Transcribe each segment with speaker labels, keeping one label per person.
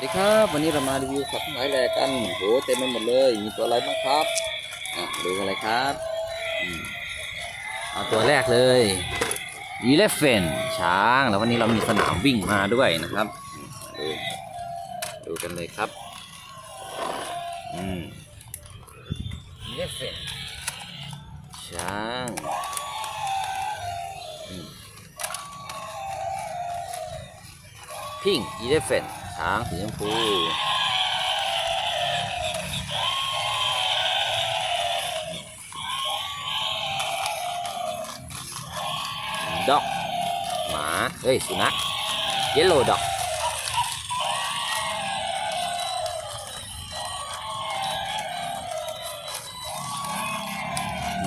Speaker 1: สวัสดีครับ วันนี้เรามารีวิวสัตว์หลายแลกันโหเต็มไปหมดเลย มีตัวอะไรบ้างครับอะดูกันเลยครับเอาตัวแรกเลยอีเลฟเฟนช้าง แล้ววันนี้เรามีสนามวิ่งมาด้วยนะครับดูดูกันเลยครับอืมอีเลฟเฟนช้างพิงอีเลฟเฟน ช้างสีชมพูด็อกหมาเฮ้ยสุนัขเยลโลด็อก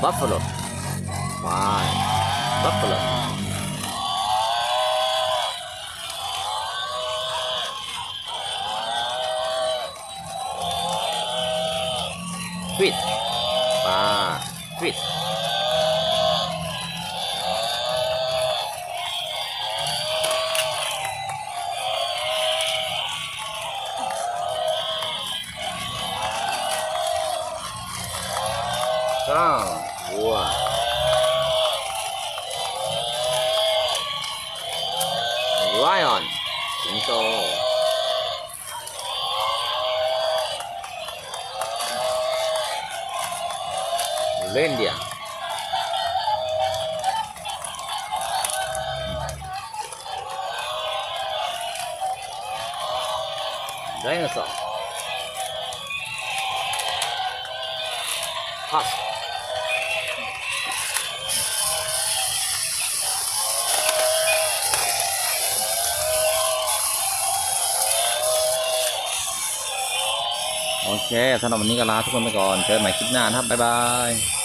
Speaker 1: บัฟฟาโลควายบัฟฟาโล ฟิตปลาฟิตก้าววัวไลออนสิงโต เล่นเดียไดโนเสาร์ฮัสโอเคสำหรับวันนี้ก็ลาทุกคนไปก่อน เจอกันใหม่คลิปหน้านะครับ บ๊ายบาย